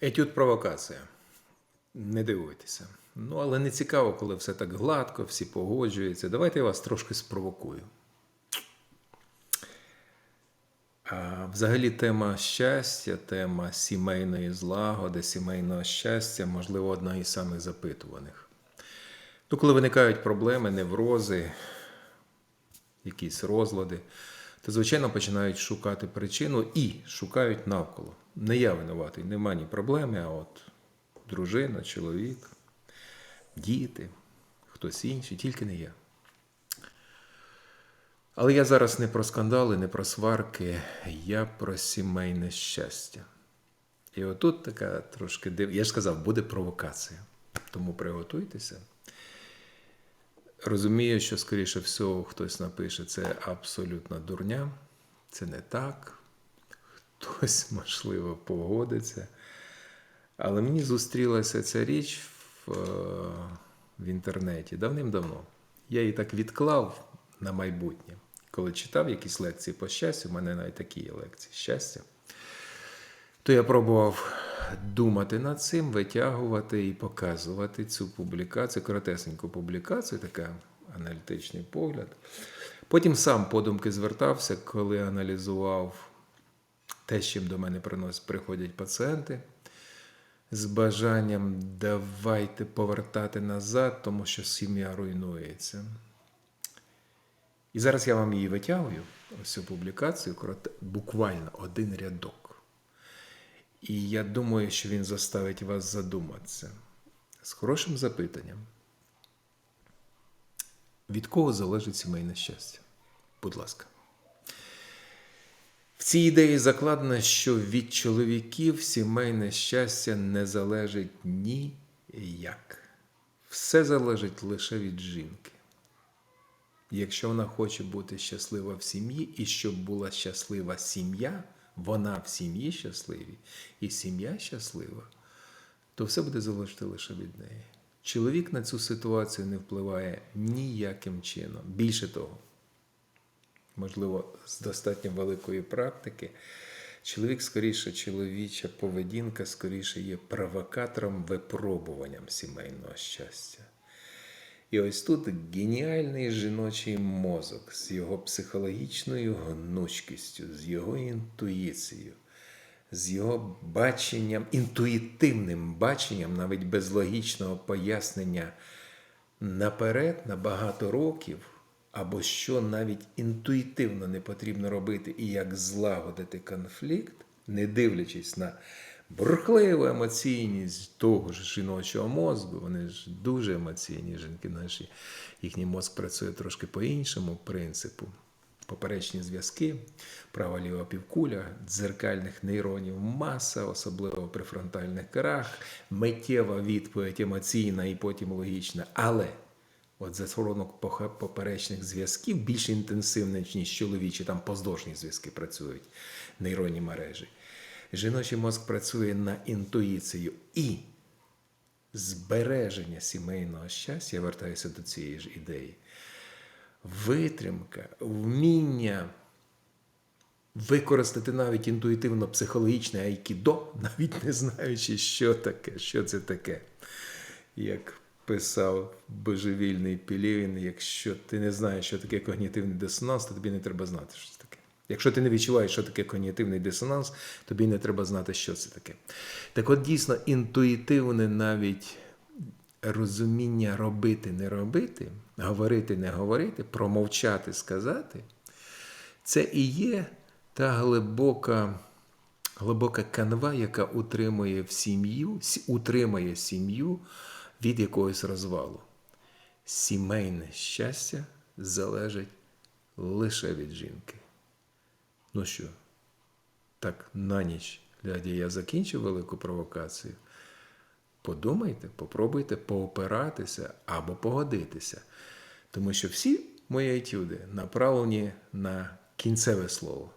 Етюд провокація. Не дивуйтеся. Ну, але не цікаво, коли все так гладко, всі погоджуються. Давайте я вас трошки спровокую. А взагалі тема щастя, тема сімейної злагоди, сімейного щастя, можливо, одна із самих запитуваних. Ну, коли виникають проблеми, неврози, якісь розлади, то, звичайно, починають шукати причину і шукають навколо. Не я винуватий, нема ні проблеми, а от дружина, чоловік, діти, хтось інший, тільки не я. Але я зараз не про скандали, не про сварки, я про сімейне щастя. І отут така трошки див... Я ж сказав, буде провокація. Тому приготуйтеся. Розумію, що, скоріше всього, хтось напише, це абсолютна дурня, це не так. Хтось, можливо, погодиться. Але мені зустрілася ця річ в, е, в інтернеті давним-давно. Я її так відклав на майбутнє. Коли читав якісь лекції по щастю, у мене навіть такі є лекції щастя, то я пробував думати над цим, витягувати і показувати цю публікацію, коротесеньку публікацію, така аналітичний погляд. Потім сам подумки звертався, коли аналізував те, чим до мене приносять, приходять пацієнти з бажанням давайте повертати назад, тому що сім'я руйнується. І зараз я вам її витягую, ось цю публікацію, буквально один рядок. І я думаю, що він заставить вас задуматися з хорошим запитанням. Від кого залежить сімейне щастя? Будь ласка. В цій ідеї закладено, що від чоловіків сімейне щастя не залежить ніяк. Все залежить лише від жінки. Якщо вона хоче бути щаслива в сім'ї, і щоб була щаслива сім'я, вона в сім'ї щасливі, і сім'я щаслива, то все буде залежати лише від неї. Чоловік на цю ситуацію не впливає ніяким чином. Більше того, можливо, з достатньо великої практики, чоловік скоріше, чоловіча поведінка скоріше є провокатором, випробуванням сімейного щастя. І ось тут геніальний жіночий мозок з його психологічною гнучкістю, з його інтуїцією, з його баченням, інтуїтивним баченням, навіть без логічного пояснення наперед на багато років, або що навіть інтуїтивно не потрібно робити, і як злагодити конфлікт, не дивлячись на бурхливу емоційність того ж жіночого мозку, вони ж дуже емоційні жінки наші, їхній мозк працює трошки по іншому принципу. Поперечні зв'язки, права ліва півкуля, дзеркальних нейронів маса, особливо в префронтальних корах, миттєва відповідь емоційна і потім логічна. Але от засоронок поперечних зв'язків більш інтенсивний, ніж чоловічі, там поздовжні зв'язки працюють, нейронні мережі. Жіночий мозк працює на інтуїцію і збереження сімейного щастя, я вертаюся до цієї ж ідеї. Витримка, вміння використати навіть інтуїтивно психологічне айкідо, навіть не знаючи, що таке, що це таке. Як писав божевільний Пілєвін, якщо ти не знаєш, що таке когнітивний дисонанс, то тобі не треба знати, що це таке. Якщо ти не відчуваєш, що таке когнітивний дисонанс, тобі не треба знати, що це таке. Так от дійсно інтуїтивне навіть розуміння робити, не робити, говорити, не говорити, промовчати, сказати, це і є та глибока, глибока канва, яка утримує в сім'ю, утримує сім'ю від якогось розвалу. Сімейне щастя залежить лише від жінки. Ну що, так на ніч, глядя, я закінчив велику провокацію. Подумайте, попробуйте поопиратися або погодитися. Тому що всі мої етюди направлені на кінцеве слово.